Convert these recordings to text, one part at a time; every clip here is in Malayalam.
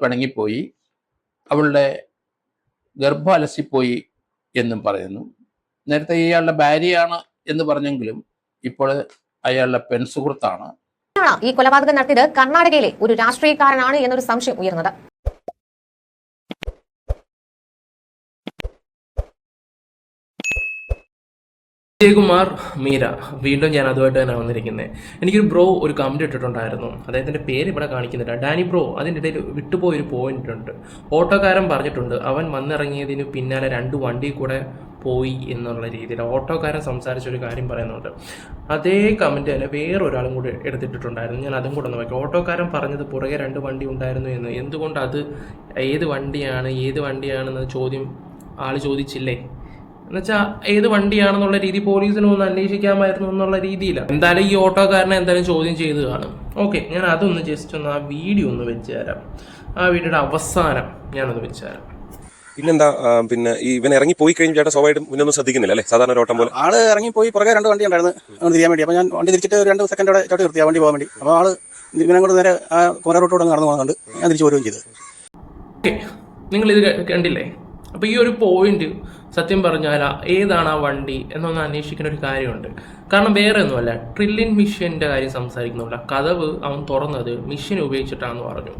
പിണങ്ങിപ്പോയി അവളുടെ ഗർഭം അലസിപ്പോയി എന്നും പറയുന്നു. നേരത്തെ ഇയാളുടെ ഭാര്യയാണ് എന്ന് പറഞ്ഞെങ്കിലും ഇപ്പോൾ അയാളുടെ പെൺസുഹൃത്താണ്. ഈ കൊലപാതകം നടത്തിയത് കർണാടകയിലെ ഒരു രാഷ്ട്രീയക്കാരനാണ് എന്നൊരു സംശയം ഉയർന്നത് വിജയകുമാർ മീര വീണ്ടും ഞാൻ അതുമായിട്ട് തന്നെ വന്നിരിക്കുന്നത് എനിക്കൊരു ബ്രോ ഒരു കമന്റ് ഇട്ടിട്ടുണ്ടായിരുന്നു. അദ്ദേഹത്തിന്റെ പേര് ഇവിടെ കാണിക്കുന്നില്ല. ഡാനി ബ്രോ അതിന്റെ ഇടയിൽ വിട്ടുപോയൊരു പോയിന്റ് ഉണ്ട്. ഓട്ടോക്കാരൻ പറഞ്ഞിട്ടുണ്ട് അവൻ വന്നിറങ്ങിയതിന് പിന്നാലെ രണ്ട് വണ്ടി കൂടെ പോയി എന്നുള്ള രീതിയിൽ. ഓട്ടോക്കാരൻ സംസാരിച്ച ഒരു കാര്യം പറയുന്നുണ്ട്. അതേ കമന്റ് തന്നെ വേറൊരാളും കൂടി എടുത്തിട്ടുണ്ടായിരുന്നു ഞാൻ അതും കൂടെ ഒന്ന് വയ്ക്കാം ഓട്ടോക്കാരൻ പറഞ്ഞത് പുറകെ രണ്ട് വണ്ടി ഉണ്ടായിരുന്നു എന്ന്. എന്തുകൊണ്ട് അത് ഏത് വണ്ടിയാണ് ഏത് വണ്ടിയാണെന്ന് ചോദ്യം ആൾ ചോദിച്ചില്ലേ? എന്നുവെച്ചാൽ ഏത് വണ്ടിയാണെന്നുള്ള രീതി പോലീസിന് ഒന്ന് അന്വേഷിക്കാമായിരുന്നു എന്നുള്ള രീതിയിലാണ് എന്തായാലും ഈ ഓട്ടോക്കാരനെ എന്തായാലും ചോദ്യം ചെയ്ത് കാണും. ഓക്കെ ഞാൻ അതൊന്ന് ജസ്റ്റ് ഒന്ന് ആ വീഡിയോ ഒന്ന് വെച്ച് തരാം. ആ വീഡിയോയുടെ അവസാനം ഞാനൊന്ന് വെച്ച് തരാം. പിന്നെന്താ പിന്നെ ഈ ഇവൻ ഇറങ്ങി പോയി കഴിഞ്ഞ ചേട്ടാ സ്വാഭാവികം മുന്നൊന്നും ശ്രദ്ധിക്കുന്നില്ല അല്ലേ? സാധാരണ ഒരു ഓട്ടം പോലെ. ആൾ ഇറങ്ങി പോയി പുറകെ രണ്ട് വണ്ടി ഉണ്ടായിരുന്നു. തിരിയാൻ വേണ്ടി. അപ്പൊ ഞാൻ വണ്ടി തിരിച്ചിട്ട് ഒരു രണ്ട് അവിടെ ചോട്ട് നിർത്തി ആ വണ്ടി പോകാൻ വേണ്ടി. അപ്പോൾ ആൾ ഇവനെ കൊണ്ട് നേരെ ആ കുറെ റോട്ടോടെ നടന്നു പോകുന്നുണ്ട് ഞാൻ തിരിച്ചു പോരുകയും ചെയ്തു. ഓക്കെ നിങ്ങൾ ഇത് കണ്ടില്ലേ? അപ്പോൾ ഈ ഒരു പോയിന്റ് സത്യം പറഞ്ഞാൽ ഏതാണ് ആ വണ്ടി എന്നൊന്ന് അന്വേഷിക്കേണ്ട ഒരു കാര്യമുണ്ട്. കാരണം വേറെ ഒന്നുമല്ല ട്രില്ലിൻ മിഷ്യന്റെ കാര്യം സംസാരിക്കുന്നില്ല കഥവ് അവൻ തുറന്നത് മിഷ്യൻ ഉപയോഗിച്ചിട്ടാണെന്ന് പറഞ്ഞു.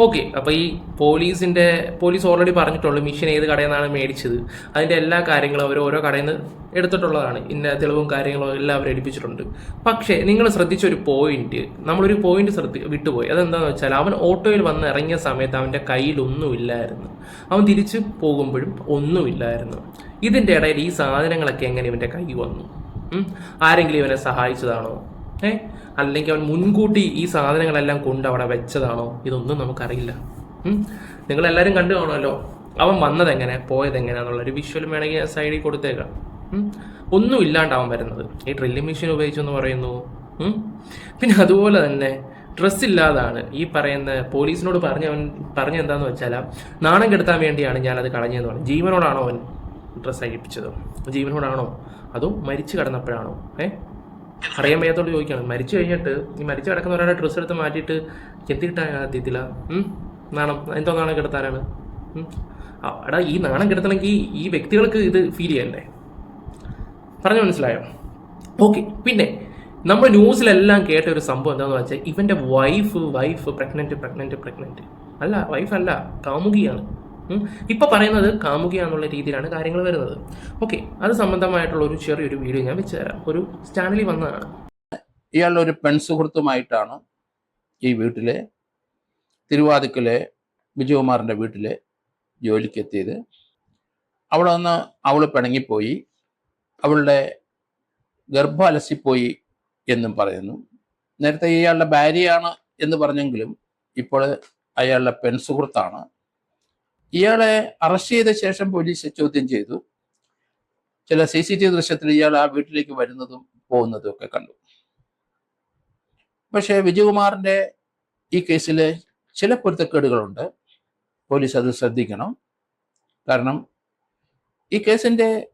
ഓക്കെ അപ്പോൾ ഈ പോലീസിന്റെ പോലീസ് ഓൾറെഡി പറഞ്ഞിട്ടുള്ളൂ മിഷ്യൻ ഏത് കടയിൽ നിന്നാണ് മേടിച്ചത്. അതിന്റെ എല്ലാ കാര്യങ്ങളും അവർ ഓരോ കടയിൽ നിന്ന് എടുത്തിട്ടുള്ളതാണ്. ഇന്ന തെളിവും കാര്യങ്ങളും എല്ലാം അവർ എടുപ്പിച്ചിട്ടുണ്ട്. പക്ഷേ നിങ്ങൾ ശ്രദ്ധിച്ച ഒരു പോയിന്റ് നമ്മളൊരു പോയിന്റ് ശ്രദ്ധി വിട്ടുപോയി. അതെന്താണെന്ന് വെച്ചാൽ അവൻ ഓട്ടോയിൽ വന്ന് ഇറങ്ങിയ സമയത്ത് അവന്റെ കയ്യിലൊന്നുമില്ലായിരുന്നു അവൻ തിരിച്ച് പോകുമ്പോഴും ഒന്നുമില്ലായിരുന്നു. ഇതിന്റെ ഇടയിൽ ഈ സാധനങ്ങളൊക്കെ എങ്ങനെ ഇവന്റെ കൈ വന്നു? ആരെങ്കിലും ഇവനെ സഹായിച്ചതാണോ? ഏ? അല്ലെങ്കിൽ അവൻ മുൻകൂട്ടി ഈ സാധനങ്ങളെല്ലാം കൊണ്ട് അവിടെ വെച്ചതാണോ? ഇതൊന്നും നമുക്കറിയില്ല. നിങ്ങളെല്ലാവരും കണ്ടു കാണുമല്ലോ. അവൻ വന്നതെങ്ങനെ എങ്ങനെ പോയത് ഒരു വിഷ്വൽ വേണമെങ്കിൽ സൈഡിൽ കൊടുത്തേക്കാം? ഒന്നും ഇല്ലാണ്ട് അവൻ വരുന്നത്. ഈ ഡ്രില്ലിംഗ് മെഷീൻ ഉപയോഗിച്ചെന്ന് പറയുന്നു. പിന്നെ അതുപോലെ തന്നെ ഡ്രസ്സ് ഇല്ലാതാണ്. ഈ പറയുന്ന പോലീസിനോട് പറഞ്ഞ അവൻ പറഞ്ഞ എന്താന്ന് വെച്ചാൽ നാണം കെടുത്താൻ വേണ്ടിയാണ് ഞാനത് കളഞ്ഞതെന്ന് പറഞ്ഞു. ജീവനോടാണോ അവൻ? ഡ്രസ്സ് അഴിപ്പിച്ചത് ജീവനോടാണോ? അതോ മരിച്ചു കടന്നപ്പോഴാണോ? ഏ? അറിയാൻ വയ്യാത്തോട് ചോദിക്കുകയാണ് മരിച്ചു കഴിഞ്ഞിട്ട് ഈ മരിച്ചു കിടക്കുന്ന ഒരാളുടെ ഡ്രസ്സ് എടുത്ത് മാറ്റിയിട്ട് എന്ത് ആദ്യത്തില്ല ആദ്യത്തില? നാണം. എന്തോ നാണം കിടത്താനാണ്. എടാ ഈ നാണം കിടത്തണമെങ്കിൽ ഈ വ്യക്തികൾക്ക് ഇത് ഫീൽ ചെയ്യണ്ടേ? പറഞ്ഞു മനസ്സിലായോ? ഓക്കെ പിന്നെ നമ്മൾ ന്യൂസിലെല്ലാം കേട്ട ഒരു സംഭവം എന്താണെന്ന് വെച്ചാൽ ഇവന്റെ wife wife pregnant pregnant pregnant അല്ല വൈഫല്ല കാമുകിയാണ്. ഉം. ഇപ്പൊ പറയുന്നത് കാമുകിയാന്നുള്ള രീതിയിലാണ് കാര്യങ്ങൾ വരുന്നത്. ഓക്കെ അത് സംബന്ധമായിട്ടുള്ള ഒരു ചെറിയൊരു വീഡിയോ ഞാൻ വെച്ചുതരാം. ഒരു ചാനലിൽ വന്നതാണ്. ഇയാളുടെ ഒരു പെൺസുഹൃത്തുമായിട്ടാണ് ഈ വീട്ടിലെ തിരുവാതിക്കലെ വിജയകുമാറിന്റെ വീട്ടിലെ ജോലിക്കെത്തിയത്. അവിടെ നിന്ന് അവൾ പിണങ്ങിപ്പോയി. അവളുടെ ഗർഭം അലസിപ്പോയി എന്നും പറയുന്നു. നേരത്തെ ഇയാളുടെ ഭാര്യയാണ് എന്ന് പറഞ്ഞെങ്കിലും ഇപ്പോൾ അയാളുടെ പെൺസുഹൃത്താണ് ഇയാളെ അറസ്റ്റ് ചെയ്ത ശേഷം പോലീസ് ചോദ്യം ചെയ്തു. ചില സി സി ടി വി ദൃശ്യത്തിൽ ഇയാൾ ആ വീട്ടിലേക്ക് വരുന്നതും പോകുന്നതും ഒക്കെ കണ്ടു. പക്ഷേ വിജയകുമാറിന്റെ ഈ കേസിൽ ചില പൊരുത്തക്കേടുകളുണ്ട്. പോലീസ് അത് ശ്രദ്ധിക്കണം. കാരണം ഈ കേസിന്റെ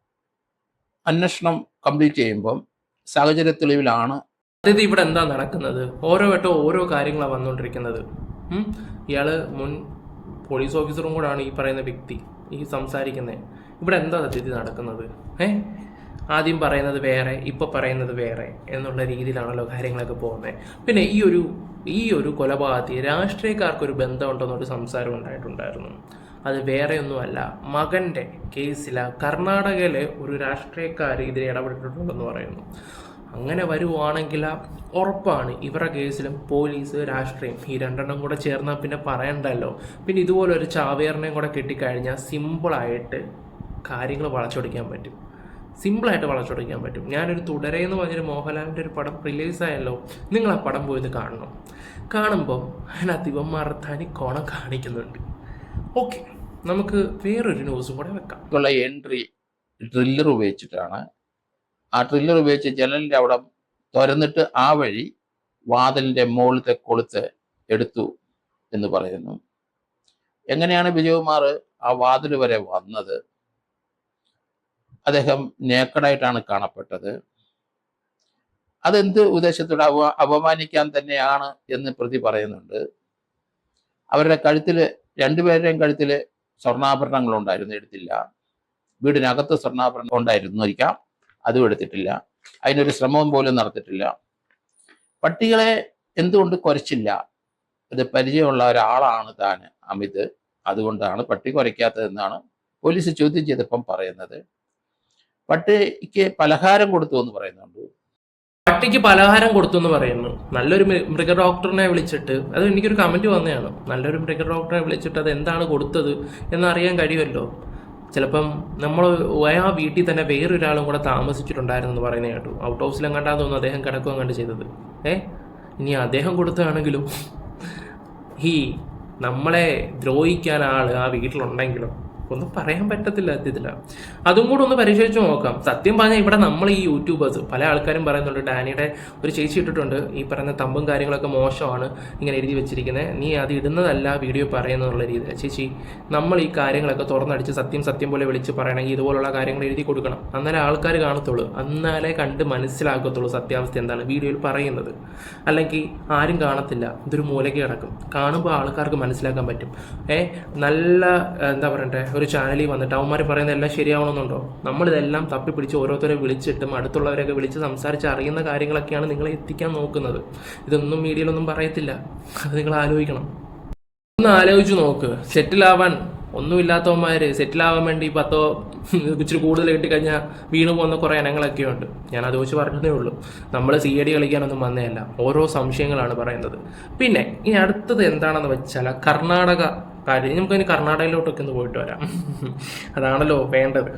അന്വേഷണം കംപ്ലീറ്റ് ചെയ്യുമ്പം സാഹചര്യ തെളിവിലാണ്. അതായത് ഇവിടെ എന്താ നടക്കുന്നത്? ഓരോ വട്ടം ഓരോ കാര്യങ്ങളാണ് വന്നുകൊണ്ടിരിക്കുന്നത്? ഇയാൾ മുൻ പോലീസ് ഓഫീസറും കൂടാണ് ഈ പറയുന്ന വ്യക്തി ഈ സംസാരിക്കുന്നത് ഇവിടെ എന്താ സത്യത്തിൽ നടക്കുന്നത്? ഏ? ആദ്യം പറയുന്നത് വേറെ ഇപ്പം പറയുന്നത് വേറെ എന്നുള്ള രീതിയിലാണല്ലോ കാര്യങ്ങളൊക്കെ പോകുന്നത് പിന്നെ ഈ ഒരു ഈ ഒരു കൊലപാതകത്തിൽ രാഷ്ട്രീയക്കാർക്കൊരു ബന്ധമുണ്ടെന്നൊരു സംസാരം ഉണ്ടായിട്ടുണ്ടായിരുന്നു. അത് വേറെയൊന്നുമല്ല ഒന്നുമല്ല മകന്റെ കേസില കർണാടകയിലെ ഒരു രാഷ്ട്രീയക്കാർ ഇതിൽ ഇടപെട്ടിട്ടുണ്ടെന്ന് പറയുന്നു. അങ്ങനെ വരുവാണെങ്കിൽ ഉറപ്പാണ് ഇവരുടെ കേസിലും പോലീസ് രാഷ്ട്രീയം ഈ രണ്ടെണ്ണം കൂടെ ചേർന്നാൽ പിന്നെ പറയണ്ടല്ലോ. പിന്നെ ഇതുപോലെ ഒരു ചാവേറിനെയും കൂടെ കിട്ടിക്കഴിഞ്ഞാൽ സിമ്പിളായിട്ട് കാര്യങ്ങൾ വളച്ചൊടിക്കാൻ പറ്റും. സിമ്പിളായിട്ട് വളച്ചൊടിക്കാൻ പറ്റും. ഞാനൊരു തുടരെ എന്ന് പറഞ്ഞൊരു മോഹൻലാലിന്റെ ഒരു പടം റിലീസായല്ലോ നിങ്ങൾ ആ പടം പോയിന്ന് കാണണം. കാണുമ്പോൾ അതിനകത്ത് ഇവന്മാർ തനി കോണം കാണിക്കുന്നുണ്ട്. ഓക്കെ നമുക്ക് വേറൊരു ന്യൂസും കൂടെ വെക്കാം. എൻട്രി ഡ്രില്ലർ ഉപയോഗിച്ചിട്ടാണ് ആ ട്രില്ലർ ഉപയോഗിച്ച് ജനലിന്റെ അവിടെ തുരന്നിട്ട് ആ വഴി വാതിലിന്റെ മുകളിലത്തെ കൊളുത്ത് എടുത്തു എന്ന് പറയുന്നു. എങ്ങനെയാണ് വിജയകുമാർ ആ വാതിൽ വരെ വന്നത്? അദ്ദേഹം നേക്കടായിട്ടാണ് കാണപ്പെട്ടത്. അതെന്ത് ഉദ്ദേശത്തോടെ അവ അപമാനിക്കാൻ തന്നെയാണ് എന്ന് പ്രതി പറയുന്നുണ്ട്. അവരുടെ കഴുത്തിൽ രണ്ടുപേരുടെയും കഴുത്തിൽ സ്വർണാഭരണങ്ങൾ ഉണ്ടായിരുന്നു എടുത്തില്ല. വീടിനകത്ത് സ്വർണാഭരണം ഉണ്ടായിരുന്നിരിക്കാം അതും എടുത്തിട്ടില്ല. അതിനൊരു ശ്രമവും പോലും നടത്തിയിട്ടില്ല. പട്ടികളെ എന്തുകൊണ്ട് കുരച്ചില്ല? ഇത് പരിചയമുള്ള ഒരാളാണ് താൻ അമിത്. അതുകൊണ്ടാണ് പട്ടി കുരയ്ക്കാത്തതെന്നാണ് പോലീസ് ചോദ്യം ചെയ്തപ്പം പറയുന്നത്. പട്ടിക്ക് പലഹാരം കൊടുത്തു എന്ന് പറയുന്നുണ്ട്. പട്ടിക്ക് പലഹാരം കൊടുത്തു എന്ന് പറയുന്നു. നല്ലൊരു മൃഗ ഡോക്ടറിനെ വിളിച്ചിട്ട് അത് എനിക്കൊരു കമന്റ് വന്നതാണ്. നല്ലൊരു മൃഗ ഡോക്ടറെ വിളിച്ചിട്ട് അത് എന്താണ് കൊടുത്തത് എന്നറിയാൻ കഴിയുമല്ലോ? ചിലപ്പം നമ്മൾ ആ വീട്ടിൽ തന്നെ വേറൊരാളും കൂടെ താമസിച്ചിട്ടുണ്ടായിരുന്നു എന്ന് പറയുന്നത് കേട്ടു. ഔട്ട് ഹൗസിലും കണ്ടാന്ന് തോന്നുന്നു അദ്ദേഹം കിടക്കുകയും കണ്ട് ചെയ്തത്. ഏ? ഇനി അദ്ദേഹം കൊടുത്തതാണെങ്കിലും ഈ നമ്മളെ ദ്രോഹിക്കാൻ ആൾ ആ വീട്ടിലുണ്ടെങ്കിലും ഒന്നും പറയാൻ പറ്റത്തില്ല സത്യത്തില അതും കൂടെ ഒന്ന് പരിശോധിച്ച് നോക്കാം. സത്യം പറഞ്ഞാൽ ഇവിടെ നമ്മൾ ഈ യൂട്യൂബേഴ്സ് പല ആൾക്കാരും പറയുന്നുണ്ട് ഡാനിയുടെ ഒരു ചേച്ചി ഇട്ടിട്ടുണ്ട് ഈ പറയുന്ന തമ്പും കാര്യങ്ങളൊക്കെ മോശമാണ് ഇങ്ങനെ എഴുതി വെച്ചിരിക്കുന്നത് നീ അത് ഇടുന്നതല്ല വീഡിയോ പറയുന്നുള്ള രീതിയിൽ ചേച്ചി നമ്മൾ ഈ കാര്യങ്ങളൊക്കെ തുറന്നടിച്ച് സത്യം സത്യം പോലെ വിളിച്ച് പറയണമെങ്കിൽ ഇതുപോലുള്ള കാര്യങ്ങൾ എഴുതി കൊടുക്കണം. എന്നാലേ ആൾക്കാർ കാണത്തുള്ളൂ. എന്നാലേ കണ്ട് മനസ്സിലാക്കത്തുള്ളൂ സത്യാവസ്ഥ എന്താണ് വീഡിയോയിൽ പറയുന്നത്. അല്ലെങ്കിൽ ആരും കാണത്തില്ല. ഇതൊരു മൂലയ്ക്ക് കിടക്കും കാണുമ്പോൾ ആൾക്കാർക്ക് മനസ്സിലാക്കാൻ പറ്റും. ഏ നല്ല എന്താ പറയണ്ടേ ഒരു ചാനലിൽ വന്നിട്ട് അവന്മാർ പറയുന്നത് എല്ലാം ശരിയാവണമെന്നുണ്ടോ? നമ്മളിതെല്ലാം തപ്പിപ്പിടിച്ച് ഓരോരുത്തരെ വിളിച്ചിട്ടും അടുത്തുള്ളവരെയൊക്കെ വിളിച്ച് സംസാരിച്ച് അറിയുന്ന കാര്യങ്ങളൊക്കെയാണ് നിങ്ങളെ എത്തിക്കാൻ നോക്കുന്നത്. ഇതൊന്നും മീഡിയയിലൊന്നും പറയത്തില്ല. അത് നിങ്ങൾ ആലോചിക്കണം. ഒന്ന് ആലോചിച്ച് നോക്ക്. സെറ്റിലാവാൻ ഒന്നുമില്ലാത്തവന്മാർ സെറ്റിലാവാൻ വേണ്ടി പത്തോ ഇച്ചിരി കൂടുതൽ കിട്ടിക്കഴിഞ്ഞാൽ വീണു പോകുന്ന കുറേ ഇനങ്ങളൊക്കെ ഉണ്ട്. ഞാൻ അത് വെച്ച് പറഞ്ഞതേ ഉള്ളൂ. നമ്മൾ സി എ ഡി കളിക്കാനൊന്നും വന്നതല്ല. ഓരോ സംശയങ്ങളാണ് പറയുന്നത്. പിന്നെ ഇനി അടുത്തത് എന്താണെന്ന് വെച്ചാൽ കർണാടക കാര്യം. നമുക്കിനി കർണാടകയിലോട്ടൊക്കെ ഒന്ന് പോയിട്ട് വരാം. അതാണല്ലോ വേണ്ടത്.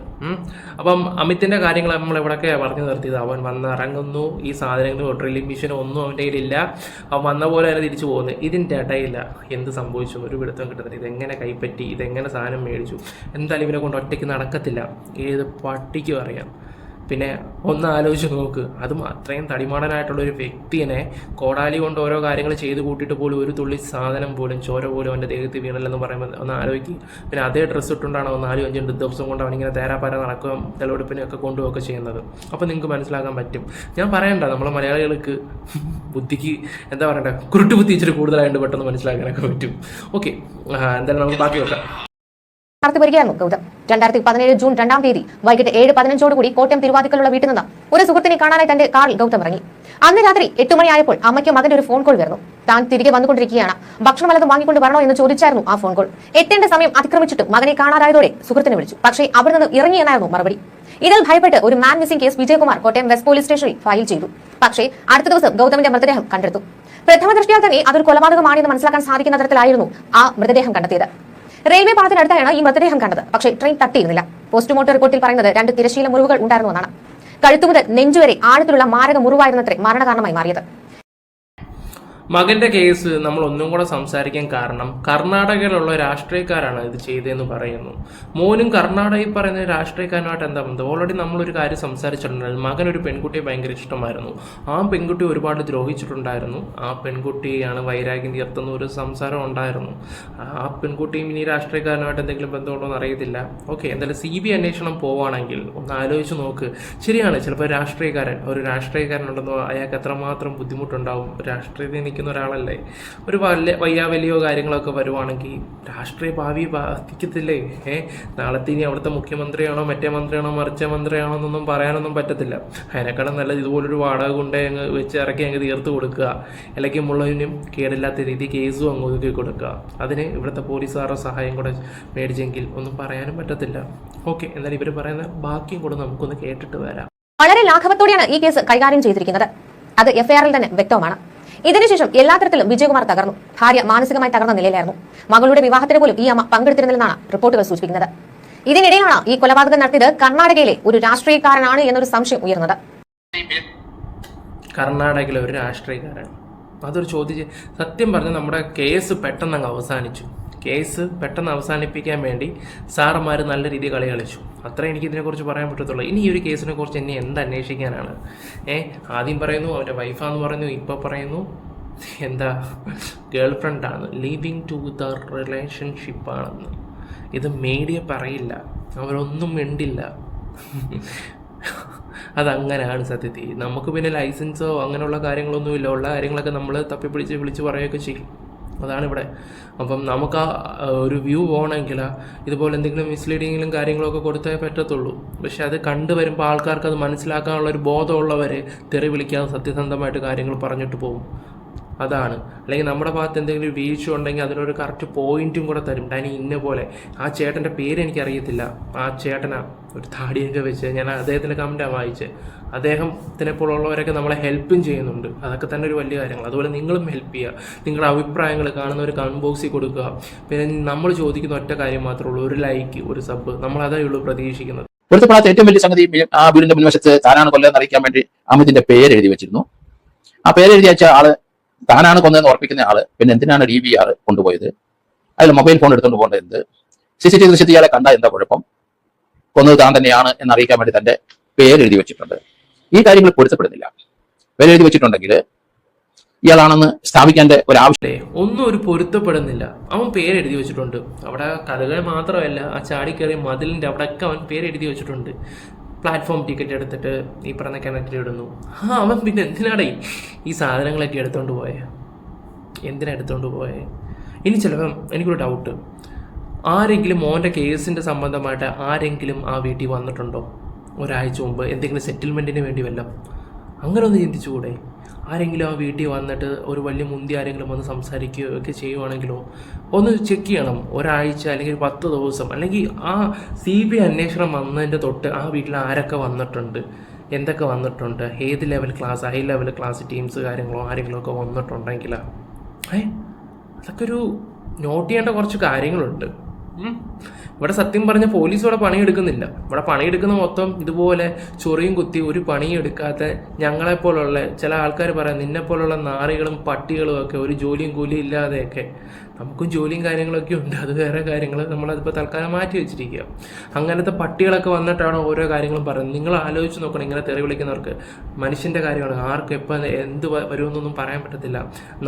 അപ്പം അമിത്തിന്റെ കാര്യങ്ങൾ നമ്മൾ എവിടെയൊക്കെ പറഞ്ഞു നിർത്തിയത്? അവൻ വന്ന് ഇറങ്ങുന്നു ഈ സാധനങ്ങൾ ഡ്രില്ലിംഗ് മെഷീനും ഒന്നും അവന്റെ കയ്യിലില്ല. അവൻ വന്ന പോലെ തന്നെ തിരിച്ചു പോകുന്നു. ഇതിന്റെ ഇടയില്ല എന്ത് സംഭവിച്ചു? ഒരു പിടുത്തം കിട്ടുന്നില്ല. ഇതെങ്ങനെ കൈപ്പറ്റി? ഇതെങ്ങനെ സാധനം മേടിച്ചു? എന്തായാലും ഇവനെ കൊണ്ട് ഒറ്റയ്ക്ക് നടക്കത്തില്ല. ഏത് പട്ടിക്കും അറിയാം. പിന്നെ ഒന്ന് ആലോചിച്ച് നോക്ക്. അതും അത്രയും തടിമാടനായിട്ടുള്ള ഒരു വ്യക്തിനെ കോടാലി കൊണ്ട് ഓരോ കാര്യങ്ങൾ ചെയ്ത് കൂട്ടിയിട്ട് പോലും ഒരു തുള്ളി സാധനം പോലും ചോര പോലും അവന്റെ ദേഹത്തിൽ വീണല്ലെന്ന് പറയുമ്പോൾ ഒന്ന് ആലോചിക്കും. പിന്നെ അതേ ഡ്രസ്സ് ഇട്ടുകൊണ്ടാണ് നാലും അഞ്ചും ദിവസം കൊണ്ട് അവനിങ്ങനെ തേരാപ്പാര നടക്കുകയും തെളിവെടുപ്പിനെയൊക്കെ കൊണ്ടുപോയൊക്കെ ചെയ്യുന്നത്. അപ്പോൾ നിങ്ങൾക്ക് മനസ്സിലാക്കാൻ പറ്റും. ഞാൻ പറയണ്ട നമ്മൾ മലയാളികൾക്ക് ബുദ്ധിക്ക് എന്താ പറയണ്ടേ കുരുട്ട് ബുദ്ധി ഇച്ചിരി കൂടുതലായിട്ട് പെട്ടെന്ന് മനസ്സിലാക്കാനൊക്കെ പറ്റും. ഓക്കെ എന്തായാലും നമുക്ക് ബാക്കി വെക്കാം നടത്തി വരികയായിരുന്നു ഗൗതം. രണ്ടായിരത്തി പതിനേഴ് ജൂൺ രണ്ടാം തീയതി വൈകിട്ട് ഏഴ് പതിനഞ്ചോട് കൂടി കോട്ടയം തിരുവാതിക്കലുള്ള വീട്ടിൽ നിന്ന് ഒരു സുഹൃത്തിനെ കാണാനായി തന്റെ കാറിൽ ഗൗതം ഇറങ്ങി. അന്ന് രാത്രി എട്ട് മണിയായപ്പോൾ അമ്മയ്ക്ക് മകന്റെ ഒരു ഫോൺ കോൾ വരുന്നു. താൻ തിരികെ വന്നുകൊണ്ടിരിക്കുകയാണ്. ഭക്ഷണം വല്ലതും വാങ്ങിക്കൊണ്ട് വരണോ എന്ന് ചോദിച്ചായിരുന്നു ആ ഫോൺ കോൾ. എത്തേണ്ട സമയം അതിക്രമിച്ചിട്ട് മകനെ കാണാതായതോടെ സുഹൃത്തിനെ വിളിച്ചു. പക്ഷേ അവിടെ നിന്ന് ഇറങ്ങി എന്നായിരുന്നു മറുപടി. ഇതിൽ ഭയപ്പെട്ട് ഒരു man missing case Vijayakumar Kottayam west police സ്റ്റേഷനിൽ ഫയൽ ചെയ്തു. പക്ഷേ അടുത്ത ദിവസം ഗൗതമിന്റെ മൃതദേഹം കണ്ടെടുത്തു. പ്രഥമ ദൃഷ്ടിയാൽ തന്നെ അതൊരു കൊലപാതകമാണെന്ന് മനസ്സിലാക്കാൻ സാധിക്കുന്ന തരത്തിലായിരുന്നു ആ മൃതദേഹം കണ്ടെത്തിയത്. റെയിൽവേ പാളത്തിനടുത്താണ് ഈ മൃതദേഹം കണ്ടത്. പക്ഷേ ട്രെയിൻ തട്ടിയിരുന്നില്ല. പോസ്റ്റ്മോർട്ടം റിപ്പോർട്ടിൽ പറയുന്നത് രണ്ട് തിരശീല മുറിവുകൾ ഉണ്ടായിരുന്നു ഉണ്ടായിരുന്നുവെന്നാണ് കഴുത്തുമുതൽ നെഞ്ചുവരെ ആഴത്തിലുള്ള മാരക മുറിവായിരുന്നത്രേ മരണകാരണമായി മാറിയത്. മകന്റെ കേസ് നമ്മൾ ഒന്നും കൂടെ സംസാരിക്കാൻ കാരണം കർണാടകയിലുള്ള രാഷ്ട്രീയക്കാരാണ് ഇത് ചെയ്തതെന്ന് പറയുന്നു. മോനും കർണാടകയിൽ പറയുന്ന രാഷ്ട്രീയക്കാരനായിട്ട് എന്താ ബന്ധം? ഓൾറെഡി നമ്മളൊരു കാര്യം സംസാരിച്ചിട്ടുണ്ടായിരുന്നു മകൻ ഒരു പെൺകുട്ടിയെ ഭയങ്കര ഇഷ്ടമായിരുന്നു. ആ പെൺകുട്ടി ഒരുപാട് ദ്രോഹിച്ചിട്ടുണ്ടായിരുന്നു. ആ പെൺകുട്ടിയാണ് വൈരാഗ്യം തീർത്തുന്ന ഒരു സംസാരം ഉണ്ടായിരുന്നു. ആ പെൺകുട്ടിയും ഇനി രാഷ്ട്രീയക്കാരനുമായിട്ട് എന്തെങ്കിലും ബന്ധമുണ്ടോ എന്ന് അറിയത്തില്ല. ഓക്കെ എന്തായാലും സി ബി അന്വേഷണം പോവുകയാണെങ്കിൽ ഒന്ന് ആലോചിച്ച് നോക്ക്. ശരിയാണ് ചിലപ്പോൾ രാഷ്ട്രീയക്കാരൻ ഒരു രാഷ്ട്രീയക്കാരൻ രാഷ്ട്രീയക്കാരനുണ്ടെന്നോ അയാൾക്ക് എത്രമാത്രം ബുദ്ധിമുട്ടുണ്ടാവും. രാഷ്ട്രീയത്തിൽ നിൽക്കുന്ന ഒരാളല്ലേ. ഒരു വല്ല വയ്യാവലിയോ കാര്യങ്ങളൊക്കെ വരുവാണെങ്കിൽ രാഷ്ട്രീയ ഭാവി ബാധിക്കത്തില്ലേ? ഏ? നാളത്തെ ഇനി അവിടുത്തെ മുഖ്യമന്ത്രിയാണോ മറ്റേ മന്ത്രിയാണോ മറിച്ച മന്ത്രിയാണോ എന്നൊന്നും പറയാനൊന്നും പറ്റത്തില്ല. അതിനേക്കാളും നല്ലത് ഇതുപോലൊരു വാടക കൊണ്ട് അങ്ങ് വെച്ച് ഇറക്കി അങ്ങ് തീർത്ത് കൊടുക്കുക. അല്ലെങ്കിൽ മുള്ളതിനും കേടില്ലാത്ത രീതി കേസും അങ്ങ് ഒതുക്കി കൊടുക്കുക. അതിന് ഇവിടുത്തെ പോലീസുകാരുടെ സഹായം കൂടെ മേടിച്ചെങ്കിൽ ഒന്നും പറയാനും പറ്റത്തില്ല. ഓക്കെ എന്നാലും ഇവർ പറയുന്ന ബാക്കിയും കൂടെ നമുക്കൊന്ന് കേട്ടിട്ട് വരാം. വളരെ ലാഘവത്തോടെയാണ് ഈ കേസ് കൈകാര്യം ചെയ്തിരിക്കുന്നത്. അത് എഫ്ഐആറിൽ തന്നെ വ്യക്തമാണ് ഇതിനുശേഷം എല്ലാ തരത്തിലും വിജയകുമാർ തകർന്നു. ഭാര്യ മാനസികമായി തകർന്ന നിലയിലായിരുന്നു. മകളുടെ വിവാഹത്തിന് പോലും ഈ അമ്മ പങ്കെടുത്തിരുന്നില്ലെന്നാണ് റിപ്പോർട്ടുകൾ സൂചിപ്പിക്കുന്നത്. ഇതിനിടെയാണ് ഈ കൊലപാതകം നടത്തിയത് കർണാടകയിലെ ഒരു രാഷ്ട്രീയക്കാരനാണ് എന്നൊരു സംശയം ഉയർന്നത് കർണാടകയിലെ ഒരു രാഷ്ട്രീയക്കാരൻ. അതൊരു ചോദ്യം സത്യം പറഞ്ഞ് നമ്മുടെ കേസ് പെട്ടെന്ന് അങ്ങ് അവസാനിച്ചു. കേസ് പെട്ടെന്ന് അവസാനിപ്പിക്കാൻ വേണ്ടി സാറന്മാർ നല്ല രീതിയിൽ കളി കളിച്ചു. അത്രേ എനിക്ക് ഇതിനെക്കുറിച്ച് പറയാൻ പറ്റത്തുള്ളൂ. ഇനി ഈ ഒരു കേസിനെ കുറിച്ച് എന്നെ എന്ത് അന്വേഷിക്കാനാണ്? ഏ ആദ്യം പറയുന്നു അവന്റെ വൈഫാന്ന് പറയുന്നു ഇപ്പോൾ പറയുന്നു. എന്താ? ഗേൾ ഫ്രണ്ടാണ് ലീവിങ് ടു ദ റിലേഷൻഷിപ്പാണെന്ന് ഇത് മീഡിയ പറയില്ല. അവരൊന്നും മിണ്ടില്ല. അതങ്ങനെയാണ് സത്യത്തിൽ നമുക്ക് പിന്നെ ലൈസൻസോ അങ്ങനെയുള്ള കാര്യങ്ങളൊന്നുമില്ല. ഉള്ള കാര്യങ്ങളൊക്കെ നമ്മൾ തപ്പിപ്പിടിച്ച് വിളിച്ച് പറയുകയൊക്കെ ചെയ്യും. അതാണ് ഇവിടെ അപ്പം നമുക്ക് ആ ഒരു വ്യൂ പോകണമെങ്കിൽ ഇതുപോലെ എന്തെങ്കിലും മിസ്ലീഡിങ്ങിലും കാര്യങ്ങളൊക്കെ കൊടുത്തേ പറ്റത്തുള്ളൂ. പക്ഷേ അത് കണ്ടുവരുമ്പോൾ ആൾക്കാർക്ക് അത് മനസ്സിലാക്കാനുള്ള ഒരു ബോധമുള്ളവർ തെറി വിളിക്കാതെ സത്യസന്ധമായിട്ട് കാര്യങ്ങൾ പറഞ്ഞിട്ട് പോകും. അതാണ്. അല്ലെങ്കിൽ നമ്മുടെ ഭാഗത്ത് എന്തെങ്കിലും വീഴ്ച ഉണ്ടെങ്കിൽ അതിനൊരു കറക്റ്റ് പോയിന്റും കൂടെ തരും. ഡാനി ഇന്ന പോലെ. ആ ചേട്ടന്റെ പേര് എനിക്കറിയത്തില്ല. ആ ചേട്ടനാ ഒരു താടിയൊക്കെ വെച്ച് ഞാൻ അദ്ദേഹത്തിന്റെ കമന്റാണ് വായിച്ചത് അദ്ദേഹത്തിനെ പോലുള്ളവരൊക്കെ നമ്മളെ ഹെൽപ്പും ചെയ്യുന്നുണ്ട്. അതൊക്കെ തന്നെ ഒരു വലിയ കാര്യങ്ങൾ. അതുപോലെ നിങ്ങളും ഹെൽപ്പ് ചെയ്യുക. നിങ്ങളുടെ അഭിപ്രായങ്ങൾ കാണുന്ന ഒരു കമന്റ് ബോക്സിൽ കൊടുക്കുക. പിന്നെ നമ്മൾ ചോദിക്കുന്ന ഒറ്റ കാര്യം മാത്രമേ ഉള്ളൂ. ഒരു ലൈക്ക് ഒരു സബ് നമ്മൾ അതേ ഉള്ളൂ പ്രതീക്ഷിക്കുന്നത്. ഇവിടുത്തെ പാടത്ത് ഏറ്റവും വലിയ സംഗതി ആ വീടിന്റെ മുൻവശത്ത് താനാണ് കൊല്ലം അറിയിക്കാൻ വേണ്ടി അമിതിന്റെ പേര് എഴുതി വെച്ചിരുന്നു. ആ പേര് എഴുതി വെച്ച ആൾ താനാണ് കൊന്നതെന്ന് ഉറപ്പിക്കുന്ന ആൾ. പിന്നെ എന്തിനാണ് ഡി വി ആർ കൊണ്ടുപോയത്? അതിൽ മൊബൈൽ ഫോൺ എടുത്തുകൊണ്ട് പോകേണ്ടത് എന്ത്? സി സി ടി ദൃശ്യത്തിൽ ഇയാളെ കണ്ടാൽ എന്താ കുഴപ്പം? കൊന്നത് താൻ തന്നെയാണ് എന്ന് അറിയിക്കാൻ വേണ്ടി തന്റെ പേര് എഴുതി വെച്ചിട്ടുണ്ട്. ഈ കാര്യങ്ങൾ പൊരുത്തപ്പെടുന്നില്ല. പേര് എഴുതി വെച്ചിട്ടുണ്ടെങ്കിൽ ഇയാളാണെന്ന് സ്ഥാപിക്കേണ്ട ഒരു ആവശ്യം ഒന്നും ഒരു പൊരുത്തപ്പെടുന്നില്ല. അവൻ പേര് എഴുതി വെച്ചിട്ടുണ്ട്. അവിടെ കഥകൾ മാത്രമല്ല ആ ചാരിക്കേരി മതിലിന്റെ അവിടെയൊക്കെ അവൻ എഴുതി വെച്ചിട്ടുണ്ട്. പ്ലാറ്റ്ഫോം ടിക്കറ്റ് എടുത്തിട്ട് ഈ പറഞ്ഞ കിണറ്റിൽ ഇടുന്നു. ആ അവൻ പിന്നെ എന്തിനാടേ ഈ സാധനങ്ങളൊക്കെ എടുത്തുകൊണ്ട് പോയേ? എന്തിനാ എടുത്തുകൊണ്ട് പോയേ? ഇനി ചിലപ്പം എനിക്കൊരു ഡൗട്ട് ആരെങ്കിലും മോന്റെ കേസിന്റെ സംബന്ധമായിട്ട് ആരെങ്കിലും ആ വീട്ടിൽ വന്നിട്ടുണ്ടോ? ഒരാഴ്ച മുമ്പ് എന്തെങ്കിലും സെറ്റിൽമെന്റിന് വേണ്ടി വല്ലതും? അങ്ങനെ ഒന്ന് ചിന്തിച്ചുകൂടെ? ആരെങ്കിലും ആ വീട്ടിൽ വന്നിട്ട് ഒരു വലിയ മുന്തി ആരെങ്കിലും വന്ന് സംസാരിക്കുകയോ ഒക്കെ ചെയ്യുവാണെങ്കിലോ ഒന്ന് ചെക്ക് ചെയ്യണം. ഒരാഴ്ച അല്ലെങ്കിൽ പത്ത് ദിവസം. അല്ലെങ്കിൽ ആ സി ബി അന്വേഷണം വന്നതിന്റെ തൊട്ട് ആ വീട്ടിൽ ആരൊക്കെ വന്നിട്ടുണ്ട്? എന്തൊക്കെ വന്നിട്ടുണ്ട്? ഏത് level class high level class teams കാര്യങ്ങളോ ആരെങ്കിലും ഒക്കെ വന്നിട്ടുണ്ടെങ്കിൽ ഏ? അതൊക്കെ ഒരു നോട്ട് ചെയ്യേണ്ട കുറച്ച് കാര്യങ്ങളുണ്ട്. ഇവിടെ സത്യം പറഞ്ഞ പോലീസ് ഇവിടെ പണിയെടുക്കുന്നില്ല. ഇവിടെ പണിയെടുക്കുന്ന മൊത്തം ഇതുപോലെ ചൊറിയും കുത്തി ഒരു പണിയും എടുക്കാത്ത ഞങ്ങളെപ്പോലുള്ള ചില ആൾക്കാർ പറയാം നിന്നെപ്പോലുള്ള നാറികളും പട്ടികളും ഒക്കെ ഒരു ജോലിയും കൂലിയും ഇല്ലാതെയൊക്കെ നമുക്കും ജോലിയും കാര്യങ്ങളൊക്കെ ഉണ്ട്. അത് വേറെ കാര്യങ്ങൾ നമ്മളതിപ്പോൾ തൽക്കാലം മാറ്റി വെച്ചിരിക്കുക. അങ്ങനത്തെ പട്ടികളൊക്കെ വന്നിട്ടാണ് ഓരോ കാര്യങ്ങളും പറയുന്നത്. നിങ്ങൾ ആലോചിച്ച് നോക്കണം ഇങ്ങനെ തെറി വിളിക്കുന്നവർക്ക്. മനുഷ്യന്റെ കാര്യമാണ്. ആർക്ക് എപ്പോൾ എന്ത് വരുമെന്നൊന്നും പറയാൻ പറ്റത്തില്ല.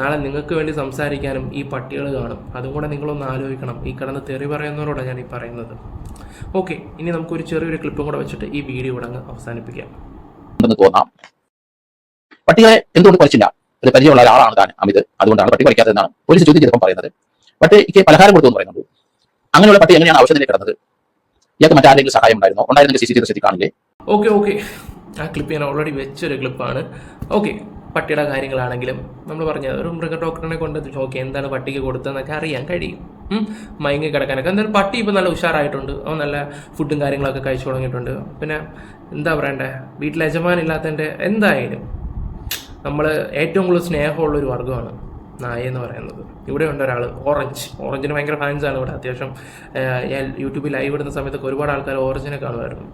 നാളെ നിങ്ങൾക്ക് വേണ്ടി സംസാരിക്കാനും ഈ പട്ടികൾ കാണും. അതും കൂടെ നിങ്ങളൊന്ന് ആലോചിക്കണം. ഈ കിടന്ന് തെറി പറയുന്നവരോടാണ് ഞാൻ ഈ പറയുന്നത്. ഓക്കെ ഇനി നമുക്കൊരു ചെറിയൊരു ക്ലിപ്പും കൂടെ വെച്ചിട്ട് ഈ വീഡിയോ ഇവിടെ അങ്ങ് അവസാനിപ്പിക്കാം. പട്ടികളെ എന്തുകൊണ്ട് കുറച്ചില്ല അത് പരിചയമുള്ള ഒരാളാണ് താൻ അമിത്. അതുകൊണ്ടാണ് പട്ടി കുറയ്ക്കാത്തതെന്നാണ് പോലീസ് ചോദ്യം ചെയ്തപ്പോൾ പറയുന്നത്. പട്ടിക്ക് പലഹാരം കൊടുത്തു എന്ന് പറയുന്നത് അങ്ങനെയുള്ള പട്ടി എങ്ങനെയാണ് ഔഷധത്തിലേക്ക് കിടന്നത്? ഇയാൾക്ക് മറ്റാരെങ്കിലും സഹായം ഉണ്ടായിരുന്നോ? ഉണ്ടായിരുന്നെങ്കിൽ സി സി ടി ദൃശ്യത്തിൽ കാണില്ലേ? ഓക്കെ ഓക്കെ ആ ക്ലിപ്പ് ഞാൻ ഓൾറെഡി വെച്ചൊരു ക്ലിപ്പാണ് ഓക്കെ പട്ടിയുടെ കാര്യങ്ങളാണെങ്കിലും നമ്മൾ പറഞ്ഞ ഒരു മൃഗ ഡോക്ടറിനെ കൊണ്ട് ഓക്കെ എന്താണ് പട്ടിക്ക് കൊടുത്തതെന്നൊക്കെ അറിയാൻ കഴിയും. മയങ്ങി കിടക്കാനൊക്കെ. എന്തായാലും പട്ടി ഇപ്പോൾ നല്ല ഉഷാറായിട്ടുണ്ട്. അവൻ നല്ല ഫുഡും കാര്യങ്ങളൊക്കെ കഴിച്ചു തുടങ്ങിയിട്ടുണ്ട്. പിന്നെ എന്താ പറയണ്ടേ? വീട്ടിൽ യജമാനില്ലാത്തതിന്റെ എന്തായാലും നമ്മൾ ഏറ്റവും കൂടുതൽ സ്നേഹമുള്ള ഒരു വർഗമാണ് നായ എന്ന് പറയുന്നത്. ഇവിടെ ഉണ്ട് ഒരാൾ ഓറഞ്ച്. ഓറഞ്ചിന് ഭയങ്കര ഫാൻസാണ് ഇവിടെ. അത്യാവശ്യം ഏഹ്, ഞാൻ യൂട്യൂബിൽ ലൈവ് ഇടുന്ന സമയത്തൊക്കെ ഒരുപാട് ആൾക്കാർ ഓറഞ്ചിനെ കാണുമായിരുന്നു.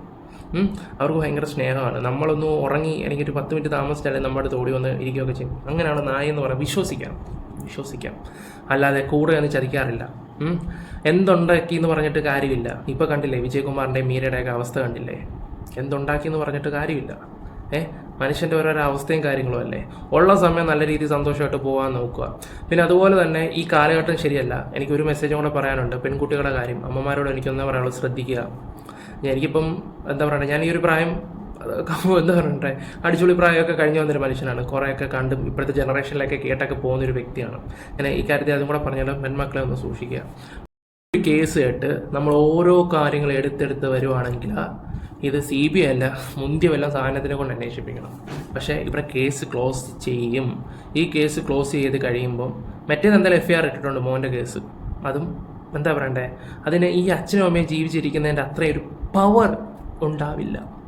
അവർക്ക് ഭയങ്കര സ്നേഹമാണ്. നമ്മളൊന്ന് ഉറങ്ങി അല്ലെങ്കിൽ ഒരു പത്ത് മിനിറ്റ് താമസിച്ചാലേ നമ്മുടെ അടുത്ത് ഓടി വന്ന് ഇരിക്കുകയൊക്കെ ചെയ്യും. അങ്ങനെയാണ് നായ എന്ന് പറയാം വിശ്വസിക്കാം. വിശ്വസിക്കാം. അല്ലാതെ കൂടെ ഒന്ന് ചതിക്കാറില്ല. എന്തുണ്ടാക്കി എന്ന് പറഞ്ഞിട്ട് കാര്യമില്ല. ഇപ്പോൾ കണ്ടില്ലേ വിജയകുമാറിന്റെ മീരയുടെയൊക്കെ അവസ്ഥ കണ്ടില്ലേ? എന്തുണ്ടാക്കി എന്ന് പറഞ്ഞിട്ട് കാര്യമില്ല. ഏ മനുഷ്യന്റെ ഓരോരോ അവസ്ഥയും കാര്യങ്ങളും അല്ലേ? ഉള്ള സമയം നല്ല രീതിയിൽ സന്തോഷമായിട്ട് പോകാൻ നോക്കുക. പിന്നെ അതുപോലെ തന്നെ ഈ കാലഘട്ടം ശരിയല്ല. എനിക്കൊരു മെസ്സേജും കൂടെ പറയാനുണ്ട്. പെൺകുട്ടികളുടെ കാര്യം. അമ്മമാരോട് എനിക്കൊന്നേ പറയാനുള്ളത് ശ്രദ്ധിക്കുക. എനിക്കിപ്പം എന്താ പറയുക ഞാൻ ഈ ഒരു പ്രായം എന്താ പറയണ്ടേ? അടിച്ചുപൊളി പ്രായമൊക്കെ കഴിഞ്ഞു വന്നൊരു മനുഷ്യനാണ്. കുറേയൊക്കെ കണ്ടും ഇപ്പോഴത്തെ ജനറേഷനിലൊക്കെ കേട്ടൊക്കെ പോകുന്നൊരു വ്യക്തിയാണ്. അങ്ങനെ ഈ കാര്യത്തിൽ അതും കൂടെ പറഞ്ഞാലും പെൺമക്കളെ ഒന്ന് സൂക്ഷിക്കുക. ഒരു കേസ് കേട്ട് നമ്മൾ ഓരോ കാര്യങ്ങൾ എടുത്തെടുത്ത് വരുവാണെങ്കിൽ ഇത് സി ബി ഐ അല്ല മുന്തിയ വല്ല സാധനത്തിനെ കൊണ്ട് അന്വേഷിപ്പിക്കണം. പക്ഷേ ഇവിടെ കേസ് ക്ലോസ് ചെയ്യും. ഈ കേസ് ക്ലോസ് ചെയ്ത് കഴിയുമ്പോൾ മറ്റേത് എന്തായാലും എഫ് ഐ ആർ ഇട്ടിട്ടുണ്ട് മോന്റെ കേസ് അതും എന്താ പറയണ്ടേ? അതിന് ഈ അച്ഛനും അമ്മയും ജീവിച്ചിരിക്കുന്നതിന്റെ അത്രയും ഒരു പവർ ഉണ്ടാവില്ല.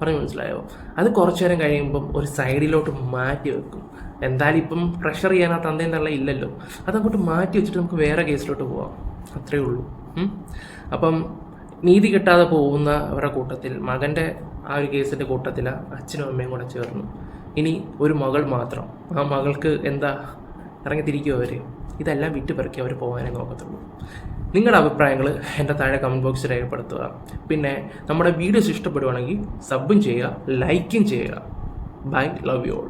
പറഞ്ഞു മനസ്സിലായോ? അത് കുറച്ചു നേരം കഴിയുമ്പം ഒരു സൈഡിലോട്ട് മാറ്റി വെക്കും. എന്തായാലും ഇപ്പം പ്രഷർ ചെയ്യാൻ ആ തന്തയും ഇല്ലല്ലോ. അതങ്ങോട്ട് മാറ്റി വെച്ചിട്ട് നമുക്ക് വേറെ കേസിലോട്ട് പോവാം. അത്രയേ ഉള്ളൂ. അപ്പം നീതി കിട്ടാതെ പോകുന്ന അവരുടെ കൂട്ടത്തിൽ മകന്റെ ആ ഒരു കേസിന്റെ കൂട്ടത്തിൽ അച്ഛനും അമ്മയും കൂടെ ചേർന്നു. ഇനി ഒരു മകൾ മാത്രം. ആ മകൾക്ക് എന്താ ഇറങ്ങിത്തിരിക്കുമോ അവർ ഇതെല്ലാം വിറ്റ് പെറുക്കി അവർ പോകാനേ നോക്കത്തുള്ളൂ. നിങ്ങളുടെ അഭിപ്രായങ്ങൾ എന്റെ താഴെ കമന്റ് ബോക്സിൽ രേഖപ്പെടുത്തുക. പിന്നെ നമ്മുടെ വീഡിയോസ് ഇഷ്ടപ്പെടുവാണെങ്കിൽ സബും ചെയ്യുക ലൈക്കും ചെയ്യുക. Bye love you all